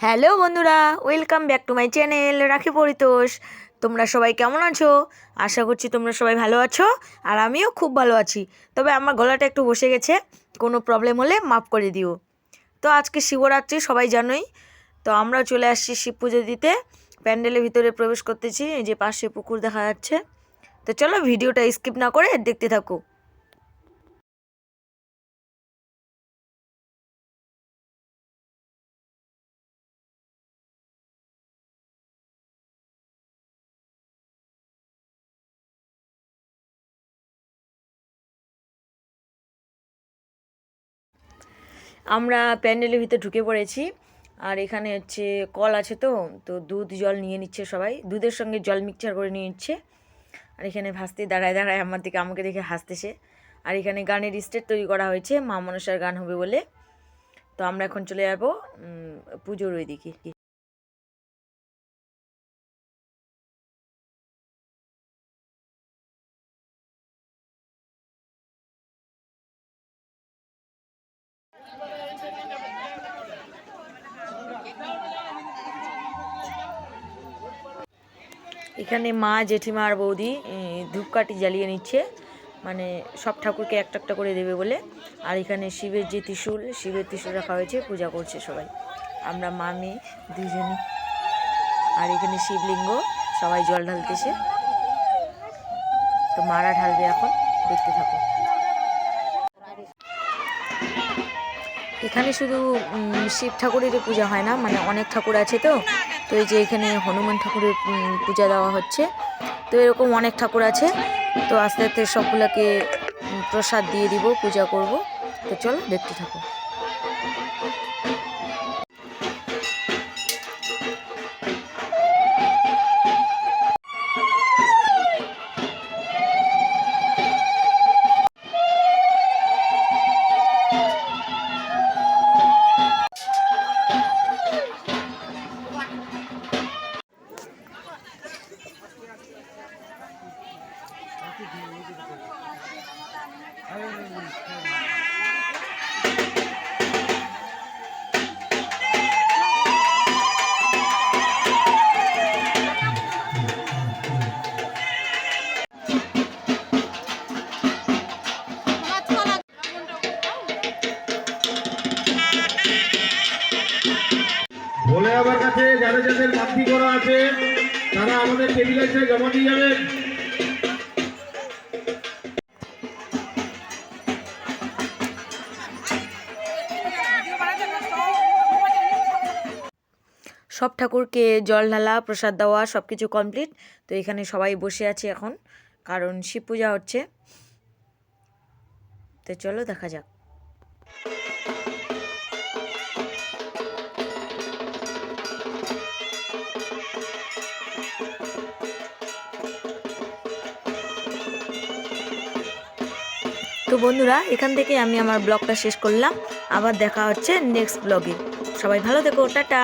Hello বন্ধুরা, welcome back to my channel Rakhi Paritosh. তোমরা সবাই কেমন আছো? আশা করছি তোমরা সবাই ভালো আছো আর আমিও খুব ভালো আছি। তবে আমার গলাটা একটু বসে গেছে, কোনো প্রবলেম হলে মাফ করে দিও। তো আজকে শিবরাত্রি, সবাই জানোই। তো আমরা চলে আসছি শিব পুজো দিতে। প্যান্ডেলের ভিতরে প্রবেশ করতেছি, এই যে পাশে পুকুর দেখা যাচ্ছে। তো চলো ভিডিওটা স্কিপ না করে দেখতে থাকো। আমরা প্যান্ডেলের ভিতরে ঢুকে পড়েছি। আর এখানে হচ্ছে কল আছে তো তো দুধ, জল নিয়ে নিচ্ছে সবাই। দুধের সঙ্গে জল মিক্সচার করে নিয়ে নিচ্ছে। আর এখানে ভাসতে দাঁড়ায় দাঁড়ায় আমার দিকে, আমাকে দেখে হাসতেছে আর এখানে গানের স্টেট তৈরি করা হয়েছে, মা মনসার গান হবে বলে। তো আমরা এখন চলে যাব পুজোর ওই দিকে এখানে মা জেঠিমা আর বৌদি ধূপকাঠি জ্বালিয়ে নিচ্ছে। মানে সব ঠাকুরকে একটা একটা করে দেবে বলে। আর এখানে শিবের যে ত্রিশূল, শিবের ত্রিশূল রাখা হয়েছে, পূজা করছে সবাই। আমরা মা, মেয়ে দুজনই আর এখানে শিবলিঙ্গ, সবাই জল ঢালতেছে। তো মারা ঢালবে এখন, দেখতে থাকো। এখানে শুধু শিব ঠাকুরেরই পূজা হয় না মানে অনেক ঠাকুর আছে তো। তো এই যে এখানে হনুমান ঠাকুরের পূজা দেওয়া হচ্ছে। তো এরকম অনেক ঠাকুর আছে। তো আস্তে আস্তে সবগুলোকে প্রসাদ দিয়ে দিব, পূজা করব। তো চলো, দেখতে থাকো। ভোলে বাবার কাছে যাদের যাদের মাতৃ করা আছে, তারা আমাদের টেবিলে এসে জমা দিয়ে যাবেন। সব ঠাকুরকে জল ঢালা, প্রসাদ দেওয়া সব কিছু কমপ্লিট তো এখানে সবাই বসে আছে এখন, কারণ শিব পূজা হচ্ছে। তো চলো দেখা যাক। তো বন্ধুরা, এখান থেকে আমি আমার ব্লগটা শেষ করলাম। আবার দেখা হচ্ছে নেক্সট ব্লগে সবাই ভালো থেকো, টাটা!